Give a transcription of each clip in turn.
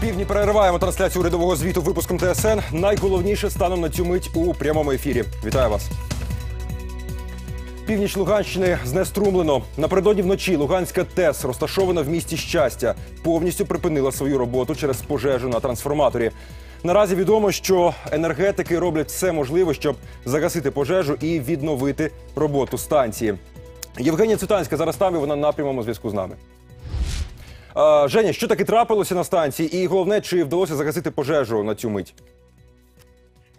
півдні перериваємо трансляцію урядового звіту випуском ТСН. Найголовніше станом на цю мить у прямому ефірі. Вітаю вас. Північ Луганщини знеструмлено. Напередодні вночі Луганська ТЕС, розташована в місті щастя, повністю припинила свою роботу через пожежу на трансформаторі. Наразі відомо, що енергетики роблять все можливе, щоб загасити пожежу і відновити роботу станції. Євгенія Цитанська зараз там і вона на прямому зв'язку з нами. А, Женя, що таки трапилося на станції? І головне, чи вдалося загасити пожежу на цю мить?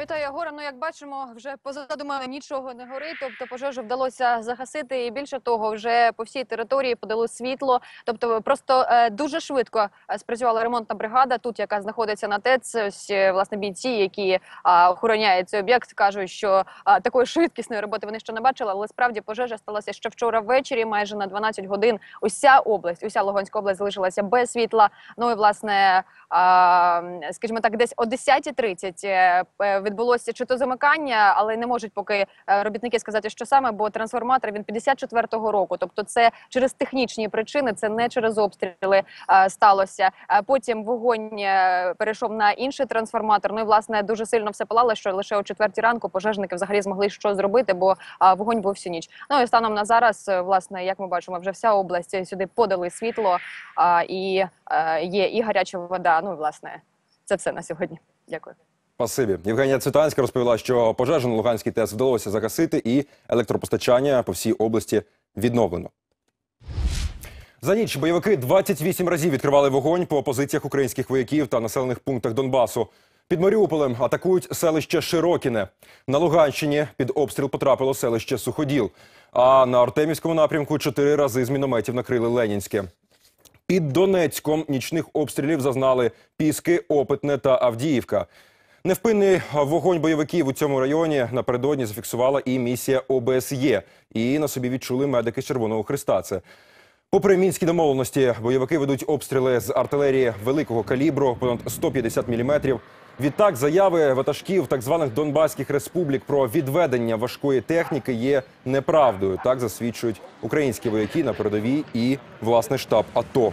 Вітаю, Єгоре. Ну, як бачимо, вже позаду мене нічого не горить. Тобто пожежу вдалося загасити, і більше того, вже по всій території подало світло. Тобто, просто е, дуже швидко е, спрацювала ремонтна бригада, тут яка знаходиться на ТЕЦ. Ось е, власне бійці, які а, охороняють цей об'єкт, кажуть, що а, такої швидкісної роботи вони ще не бачили. Але справді пожежа сталася ще вчора ввечері, майже на 12 годин. Уся область, уся Луганська область залишилася без світла. Ну і власне, а, скажімо так, десь о 10.30 е, е, відбулося чи то замикання, але не можуть поки е, робітники сказати, що саме, бо трансформатор він 54-го року. Тобто, це через технічні причини, це не через обстріли е, сталося. Е, Потім вогонь перейшов на інший трансформатор. Ну і власне дуже сильно все палало, що лише о четвертій ранку пожежники взагалі змогли що зробити, бо вогонь був всю ніч. Ну і станом на зараз, власне, як ми бачимо, вже вся область сюди подали світло і є і гаряча вода. Ну і власне, це все на сьогодні. Дякую. Спасибі. Євгенія Цвітанська розповіла, що пожежу на Луганській ТЕС вдалося загасити, і електропостачання по всій області відновлено. За ніч бойовики 28 разів відкривали вогонь по позиціях українських вояків та населених пунктах Донбасу. Під Маріуполем атакують селище Широкіне. На Луганщині під обстріл потрапило селище Суходіл. А на Артемівському напрямку чотири рази з мінометів накрили Ленінське. Під Донецьком нічних обстрілів зазнали Піски, Опитне та Авдіївка. Невпинний вогонь бойовиків у цьому районі напередодні зафіксувала і місія ОБСЄ. І на собі відчули медики Червоного Христа. Це Попри мінські домовленості, бойовики ведуть обстріли з артилерії великого калібру, понад 150 мм. Відтак, заяви ватажків так званих Донбаських республік про відведення важкої техніки є неправдою. Так засвідчують українські вояки на передовій і власне штаб АТО.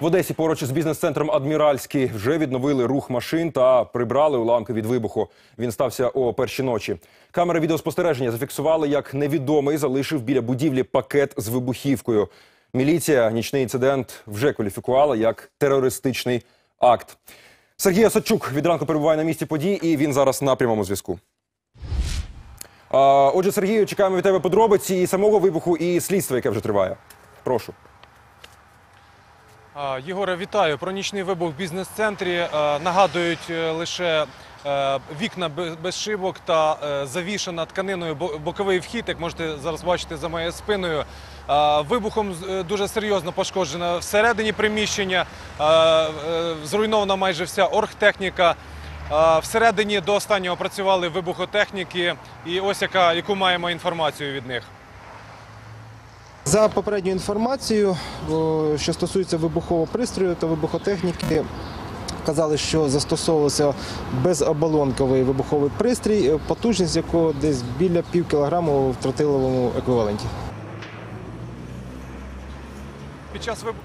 В Одесі поруч із бізнес-центром Адміральський вже відновили рух машин та прибрали уламки від вибуху. Він стався о першій ночі. Камери відеоспостереження зафіксували, як невідомий залишив біля будівлі пакет з вибухівкою. Міліція нічний інцидент вже кваліфікувала як терористичний акт. Сергій Осадчук від ранку перебуває на місці подій, і він зараз на прямому зв'язку. Отже, Сергію, чекаємо від тебе подробиці і самого вибуху, і слідства, яке вже триває. Прошу. Єгоре, вітаю. Про нічний вибух в бізнес-центрі е, нагадують е, лише е, вікна без- шибок та завішана тканиною бо- боковий вхід, як можете зараз бачити за моєю спиною. Вибухом дуже серйозно пошкоджено всередині приміщення, зруйнована майже вся оргтехніка. Всередині до останнього працювали вибухотехніки, і ось яка, яку маємо інформацію від них. За попередньою інформацією, що стосується вибухового пристрою та вибухотехніки, казали, що застосовувався безоболонковий вибуховий пристрій, е, потужність якого десь біля пів кілограму в тротиловому еквіваленті. Під час вибуху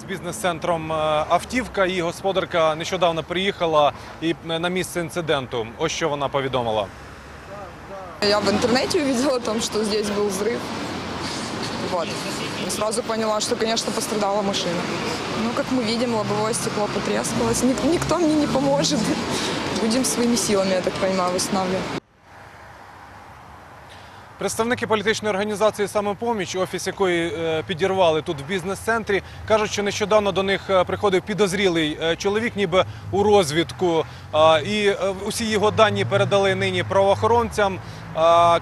з бізнес-центром е, автівка і господарка нещодавно приїхала і е, на місце інциденту. Ось що вона повідомила. Я в интернете увидела о том, что здесь был взрыв. Вот. И сразу поняла, что, конечно, пострадала машина. Ну, как мы видим, лобовое стекло потрескалось. Ник- никто мне не поможет. Будем своими силами, я так понимаю, восстанавливать. Представники політичної організації «Самопоміч», офіс якої е, підірвали тут в бізнес-центрі, кажуть, що нещодавно до них е, приходив підозрілий е, чоловік, ніби у розвідку. А, І е, усі його дані передали нині правоохоронцям.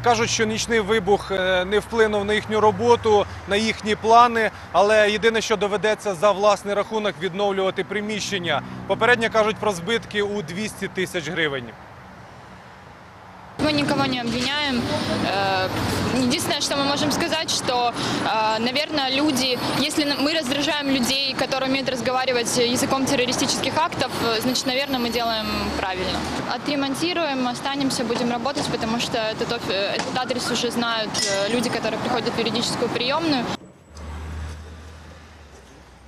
Кажуть, що нічний вибух е, не вплинув на їхню роботу, на їхні плани, але єдине, що доведеться за власний рахунок відновлювати приміщення. Попередньо кажуть про збитки у 200 тисяч гривень Мы никого не обвиняем. Э, Единственное, что мы можем сказать, что, э, наверное, люди, если н- мы раздражаем людей, которые умеют разговаривать языком террористических актов, э, значит, наверное, мы делаем правильно. Отремонтируем, останемся, будем работать, потому что этот, оф- э, этот адрес уже знают э, люди, которые приходят в юридическую приемную.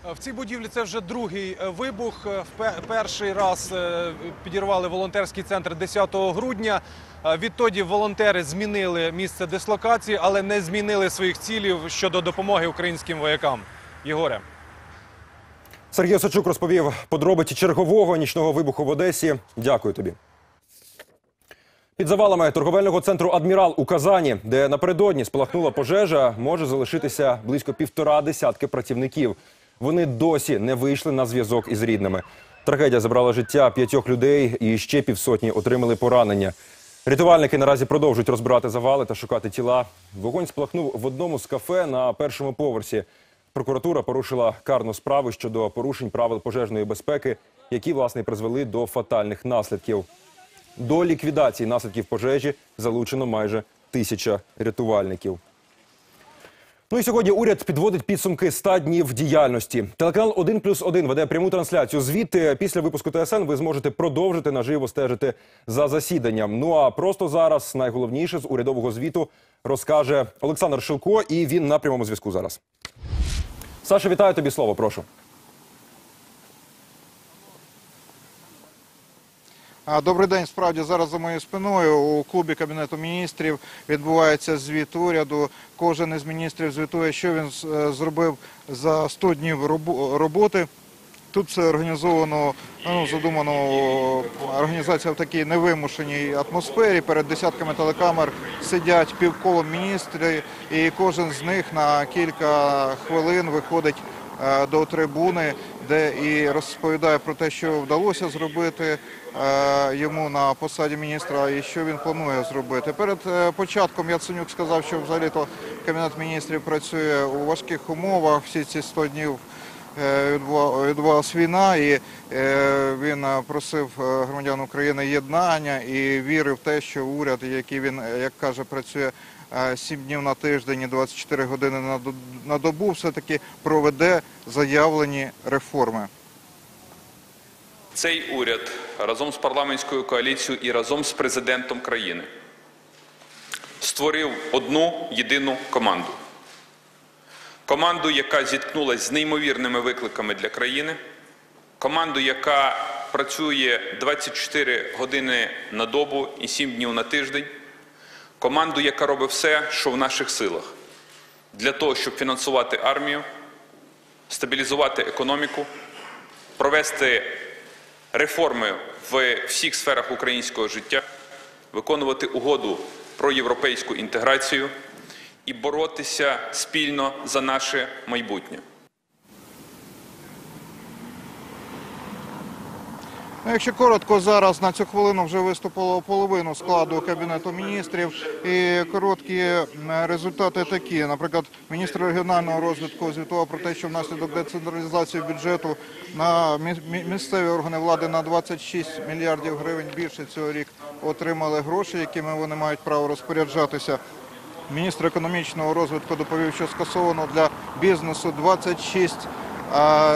В цій будівлі це вже другий е, вибух. Е, Перший раз е, підірвали волонтерський центр 10 грудня. Відтоді волонтери змінили місце дислокації, але не змінили своїх цілів щодо допомоги українським воякам. Єгоре. Сергій Осачук розповів подробиці чергового нічного вибуху в Одесі. Дякую тобі. Під завалами торговельного центру Адмірал у Казані, де напередодні спалахнула пожежа, може залишитися близько півтора десятки працівників. Вони досі не вийшли на зв'язок із рідними. Трагедія забрала життя п'ятьох людей і ще півсотні отримали поранення. Рятувальники наразі продовжують розбирати завали та шукати тіла. Вогонь спалахнув в одному з кафе на першому поверсі. Прокуратура порушила карну справу щодо порушень правил пожежної безпеки, які власне призвели до фатальних наслідків. До ліквідації наслідків пожежі залучено майже тисяча рятувальників. Ну і сьогодні уряд підводить підсумки 100 днів діяльності. Телеканал 1 плюс 1 веде пряму трансляцію. Звідти після випуску ТСН ви зможете продовжити наживо стежити за засіданням. Ну а просто зараз найголовніше з урядового звіту розкаже Олександр Шилко, і він на прямому зв'язку зараз. Саша, вітаю тобі слово, прошу. Добрий день. Справді зараз за моєю спиною у клубі кабінету міністрів відбувається звіт уряду. Кожен із міністрів звітує, що він е, зробив за 100 днів роботи. Тут все організовано, ну задумано організація в такій невимушеній атмосфері. Перед десятками телекамер сидять півколом міністри, і кожен з них на кілька хвилин виходить до трибуни, де і розповідає про те, що вдалося зробити е, йому на посаді міністра і що він планує зробити. Перед е, початком Яценюк сказав, що взагалі-то кабінет міністрів працює у важких умовах. Всі ці 100 днів е, відбувалась війна, і е, він е, просив е, громадян України єднання і вірив в те, що уряд, який він, е, як каже, працює е, 7 днів на тиждень і 24 години на добу, все-таки проведе заявлені реформи. Цей уряд разом з парламентською коаліцією і разом з президентом країни створив одну єдину команду. Команду, яка зіткнулася з неймовірними викликами для країни, команду, яка працює 24 години на добу і 7 днів на тиждень, команду, яка робить все, що в наших силах, для того, щоб фінансувати армію, стабілізувати економіку, провести реформи в всіх сферах українського життя, виконувати угоду про європейську інтеграцію і боротися спільно за наше майбутнє. Якщо коротко, зараз на цю хвилину вже виступило половину складу кабінету міністрів. І короткі результати такі. Наприклад, міністр регіонального розвитку звітував про те, що внаслідок децентралізації бюджету на мі- мі- місцеві органи влади на 26 мільярдів гривень більше цього рік отримали гроші, якими вони мають право розпоряджатися. Міністр економічного розвитку доповів, що скасовано для бізнесу 26 е,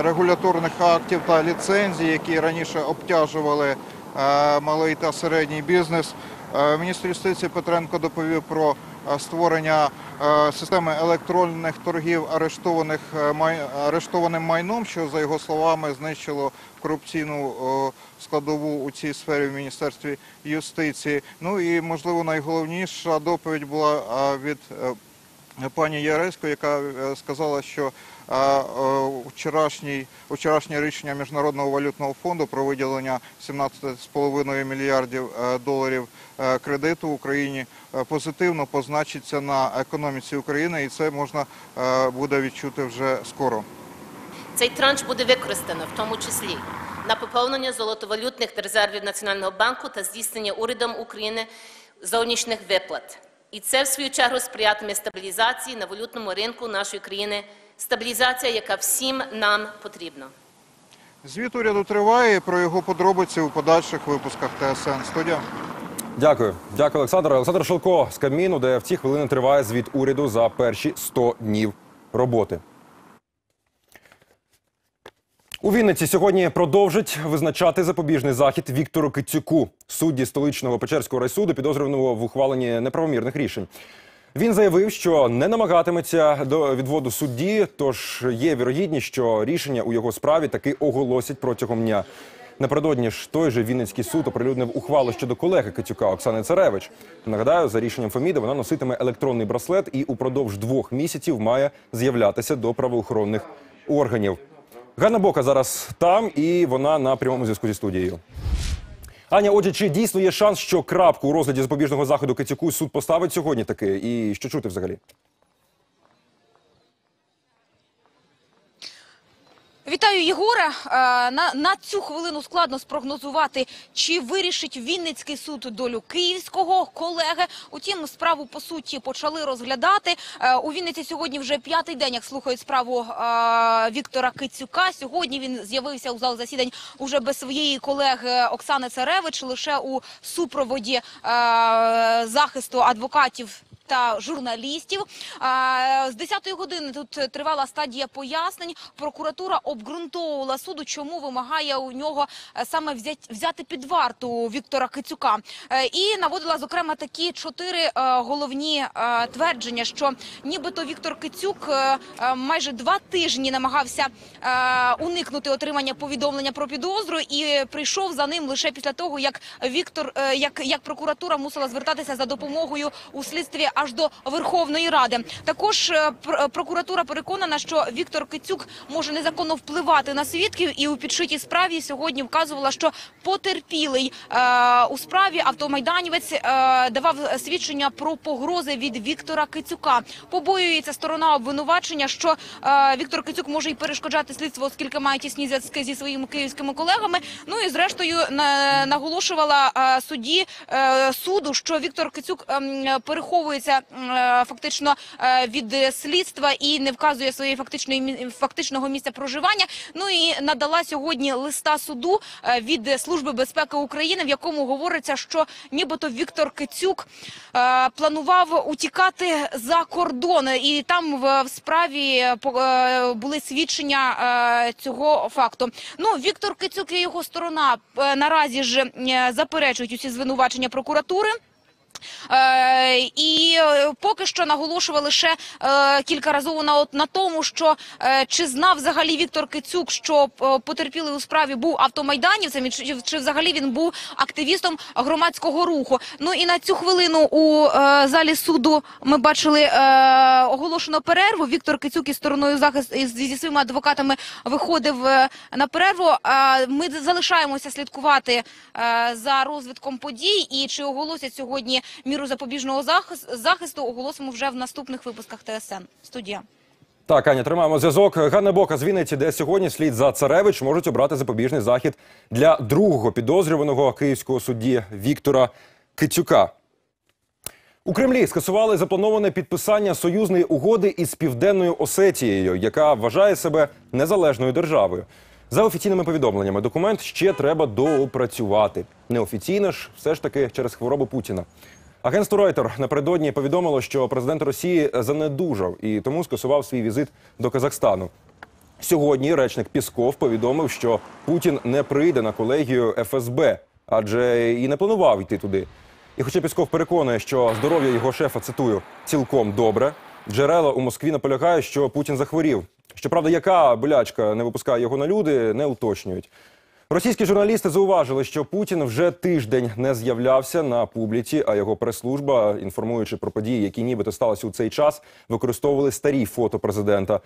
регуляторних актів та ліцензій, які раніше обтяжували е, малий та середній бізнес. Е, Міністр юстиції Петренко доповів про е, створення е, системи електронних торгів арештованих е, арештованим майном, що за його словами знищило корупційну складову у цій сфері в міністерстві юстиції. Ну і можливо найголовніша доповідь була е, від е, пані Яресько, яка е, сказала, що е, е, вчорашнє рішення Міжнародного валютного фонду про виділення 17,5 мільярдів доларів кредиту Україні позитивно позначиться на економіці України, і це можна буде відчути вже скоро. Цей транш буде використано в тому числі на поповнення золотовалютних резервів Національного банку та здійснення урядом України зовнішніх виплат. І це, в свою чергу, сприятиме стабілізації на валютному ринку нашої країни, стабілізація, яка всім нам потрібна. Звіт уряду триває. Про його подробиці у подальших випусках ТСН. Студія. Дякую, дякую, Олександр. Олександр Шилко з Кабміну, де в ці хвилини триває звіт уряду за перші 100 днів роботи. У Вінниці сьогодні продовжать визначати запобіжний захід Віктору Кицюку, судді столичного Печерського райсуду, підозрюваного в ухваленні неправомірних рішень. Він заявив, що не намагатиметься до відводу судді, тож є вірогідність, що рішення у його справі таки оголосять протягом дня. Напередодні ж той же Вінницький суд оприлюднив ухвалу щодо колеги Катюка Оксани Царевич. Нагадаю, за рішенням Феміди вона носитиме електронний браслет і упродовж двох місяців має з'являтися до правоохоронних органів. Ганна Бока зараз там, і вона на прямому зв'язку зі студією. Аня, отже, чи дійсно є шанс, що крапку у розгляді запобіжного заходу Кицюку суд поставить сьогодні таки? І що чути взагалі? Вітаю, Єгоре. Е, На, на цю хвилину складно спрогнозувати, чи вирішить Вінницький суд долю київського колеги. Утім, справу по суті почали розглядати. Е, У Вінниці сьогодні вже п'ятий день, як слухають справу е, Віктора Кицюка. Сьогодні він з'явився у зал засідань уже без своєї колеги Оксани Царевич, лише у супроводі захисту адвокатів та журналістів. З 10-ї години тут тривала стадія пояснень. Прокуратура обґрунтовувала суду, чому вимагає у нього е, саме взяти під варту Віктора Кицюка. Е, І наводила, зокрема, такі чотири е, головні твердження, що нібито Віктор Кицюк майже два тижні намагався уникнути отримання повідомлення про підозру і прийшов за ним лише після того, як Віктор, як, як прокуратура мусила звертатися за допомогою у слідстві аж до Верховної Ради. Також е, прокуратура переконана, що Віктор Кицюк може незаконно впливати на свідків, і у підшитій справі сьогодні вказувала, що потерпілий е, у справі автомайданівець е, давав свідчення про погрози від Віктора Кицюка. Побоюється сторона обвинувачення, що е, Віктор Кицюк може й перешкоджати слідство, оскільки має тісні зв'язки зі своїми київськими колегами. Ну і зрештою на, наголошувала е, судді е, суду, що Віктор Кицюк ем, переховується м, е, фактично е, від слідства і не вказує своєї фактичної фактичного місця проживання. Ну і надала сьогодні листа суду е, від Служби безпеки України, в якому говориться, що нібито Віктор Кицюк планував утікати за кордон, і там в, справі були свідчення цього факту. Ну Віктор Кицюк і його сторона наразі ж заперечують усі звинувачення прокуратури. Е, і е, поки що наголошували лише е, кількаразово на, на тому, що чи знав взагалі Віктор Кицюк, що потерпілий у справі був автомайданівцем, чи, чи взагалі він був активістом громадського руху. Ну і на цю хвилину у залі суду ми бачили оголошено перерву. Віктор Кицюк із стороною захисту зі своїми адвокатами виходив на перерву. Ми залишаємося слідкувати за розвитком подій і чи оголосять сьогодні міру запобіжного захис- захисту, оголосимо вже в наступних випусках ТСН. Студія. Так, Аня, тримаємо зв'язок. Ганна Бока з Вінниці, де сьогодні слід за Царевич можуть обрати запобіжний захід для другого підозрюваного київського судді Віктора Кицюка. У Кремлі скасували заплановане підписання союзної угоди із Південною Осетією, яка вважає себе незалежною державою. За офіційними повідомленнями, документ ще треба доопрацювати. Неофіційно ж, все ж таки через хворобу Путіна. Агентство Reuters напередодні повідомило, що президент Росії занедужав і тому скасував свій візит до Казахстану. Сьогодні речник Пісков повідомив, що Путін не прийде на колегію ФСБ, адже і не планував йти туди. І хоча Пісков переконує, що здоров'я його шефа цитую цілком добре, джерела у Москві наполягають, що Путін захворів. Щоправда, яка болячка не випускає його на люди, не уточнюють. Російські журналісти зауважили, що Путін вже тиждень не з'являвся на публіці, а його прес-служба, інформуючи про події, які нібито сталися у цей час, використовували старі фото президента.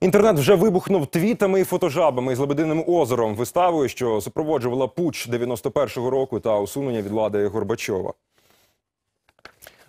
Інтернет вже вибухнув твітами і фотожабами з Лебединим озером, виставою, що супроводжувала путч 91-го року та усунення від влади Горбачова.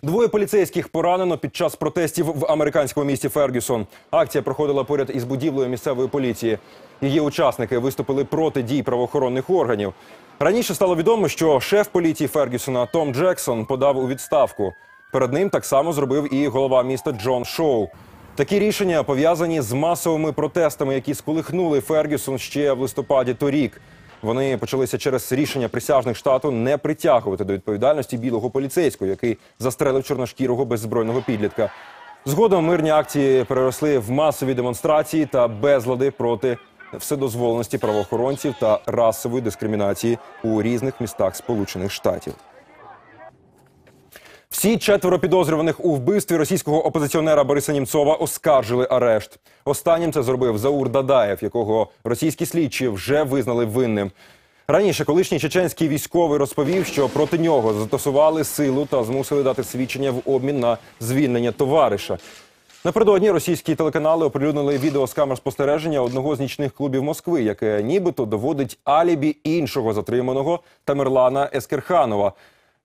Двоє поліцейських поранено під час протестів в американському місті Фергюсон. Акція проходила поряд із будівлею місцевої поліції. Її учасники виступили проти дій правоохоронних органів. Раніше стало відомо, що шеф поліції Фергюсона Том Джексон подав у відставку. Перед ним так само зробив і голова міста Джон Шоу. Такі рішення пов'язані з масовими протестами, які сколихнули Фергюсон ще в листопаді торік. Вони почалися через рішення присяжних штату не притягувати до відповідальності білого поліцейського, який застрелив чорношкірого беззбройного підлітка. Згодом мирні акції переросли в масові демонстрації та безлади проти вседозволеності правоохоронців та расової дискримінації у різних містах Сполучених Штатів. Всі четверо підозрюваних у вбивстві російського опозиціонера Бориса Німцова оскаржили арешт. Останнім це зробив Заур Дадаєв, якого російські слідчі вже визнали винним. Раніше колишній чеченський військовий розповів, що проти нього застосували силу та змусили дати свідчення в обмін на звільнення товариша. Напередодні російські телеканали оприлюднили відео з камер спостереження одного з нічних клубів Москви, яке нібито доводить алібі іншого затриманого Тамерлана Ескерханова.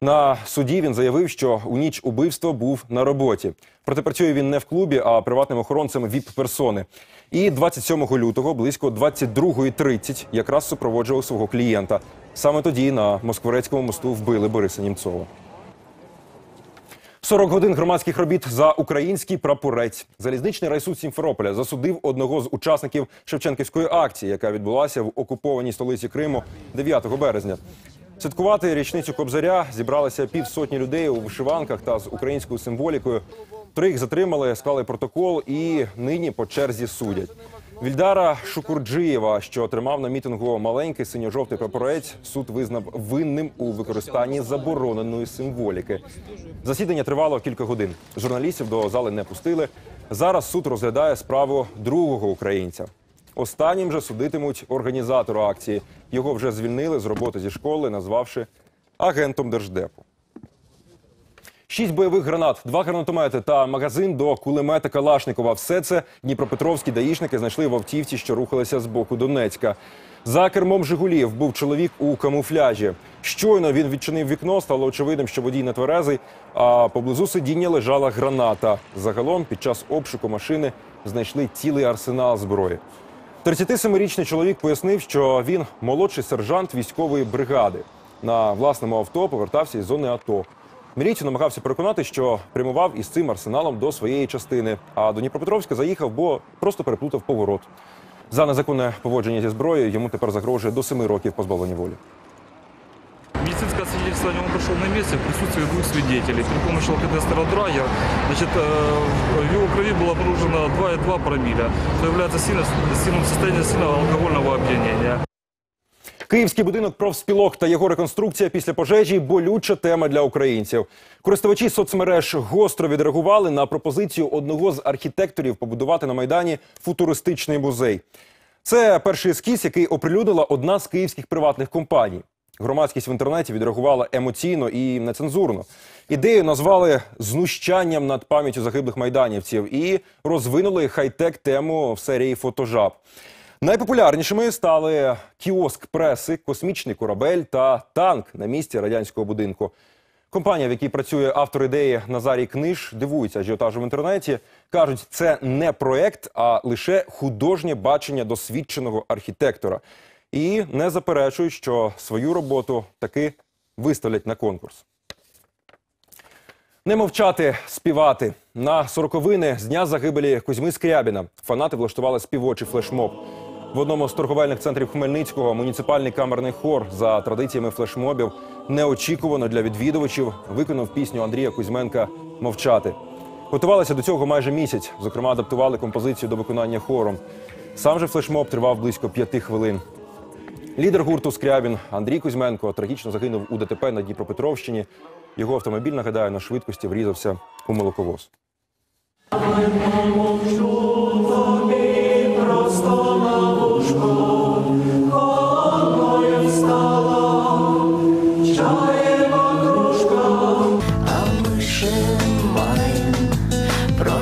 На суді він заявив, що у ніч убивства був на роботі. Проте працює він не в клубі, а приватним охоронцем віп-персони. І 27 лютого, близько 22.30, якраз супроводжував свого клієнта. Саме тоді на Москворецькому мосту вбили Бориса Німцова. 40 годин громадських робіт за український прапорець. Залізничний райсуд Сімферополя засудив одного з учасників Шевченківської акції, яка відбулася в окупованій столиці Криму 9 березня. Святкувати річницю Кобзаря зібралися півсотні людей у вишиванках та з українською символікою. Трьох затримали, склали протокол і нині по черзі судять. Вільдара Шукурджиєва, що тримав на мітингу маленький синьо-жовтий прапорець, суд визнав винним у використанні забороненої символіки. Засідання тривало кілька годин. Журналістів до зали не пустили. Зараз суд розглядає справу другого українця. Останнім же судитимуть організатора акції. Його вже звільнили з роботи зі школи, назвавши агентом держдепу. Шість бойових гранат, два гранатомети та магазин до кулемета Калашникова. Все це дніпропетровські даїшники знайшли в автівці, що рухалися з боку Донецька. За кермом Жигулів був чоловік у камуфляжі. Щойно він відчинив вікно, стало очевидним, що водій не тверезий, а поблизу сидіння лежала граната. Загалом під час обшуку машини знайшли цілий арсенал зброї. 37-річний чоловік пояснив, що він молодший сержант військової бригади. На власному авто повертався із зони АТО. Мірійці намагався переконати, що прямував із цим арсеналом до своєї частини. А до Дніпропетровська заїхав, бо просто переплутав поворот. За незаконне поводження зі зброєю йому тепер загрожує до семи років позбавлення волі Медицинское свидетельствование он прошел на месте в присутствии двух свидетелей. При помощи алкотестера Драйер значит, э, в его крови было обнаружено 2,2 промиля, что является сильно, сильным состоянием сильного алкогольного опьянения. Київський будинок профспілок та його реконструкція після пожежі болюча тема для українців. Користувачі соцмереж гостро відреагували на пропозицію одного з архітекторів побудувати на майдані футуристичний музей. Це перший ескіз, який оприлюднила одна з київських приватних компаній. Громадськість в інтернеті відреагувала емоційно і нецензурно. Ідею назвали знущанням над пам'яттю загиблих майданівців і розвинули хай-тек тему в серії фотожаб. Найпопулярнішими стали кіоск преси, космічний корабель та танк на місці радянського будинку. Компанія, в якій працює автор ідеї Назарій Книж, дивується ажіотажу в інтернеті. кажуть, це не проект, а лише художнє бачення досвідченого архітектора. І не заперечують, що свою роботу таки виставлять на конкурс. Не мовчати, співати. На сороковини з дня загибелі Кузьми Скрябіна фанати влаштували співочий флешмоб. В одному з торговельних центрів Хмельницького муніципальний камерний хор за традиціями флешмобів неочікувано для відвідувачів виконав пісню Андрія Кузьменка Мовчати. Готувалися до цього майже місяць. Зокрема, адаптували композицію до виконання хором. Сам же флешмоб тривав близько п'яти хвилин. Лідер гурту Скрябін Андрій Кузьменко трагічно загинув у ДТП на Дніпропетровщині. Його автомобіль, нагадаю, на швидкості врізався у молоковоз.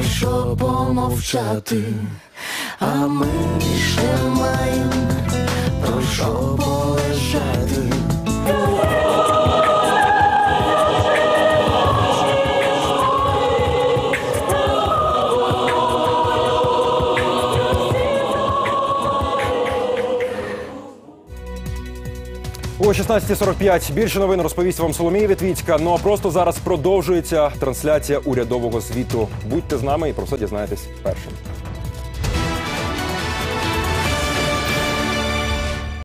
Що помовчати, а ми ще маєм про що полежати. О 16.45 більше новин розповість вам Соломія Вітвіцька. Ну а просто зараз продовжується трансляція урядового звіту. Будьте з нами і про все дізнаєтесь першим.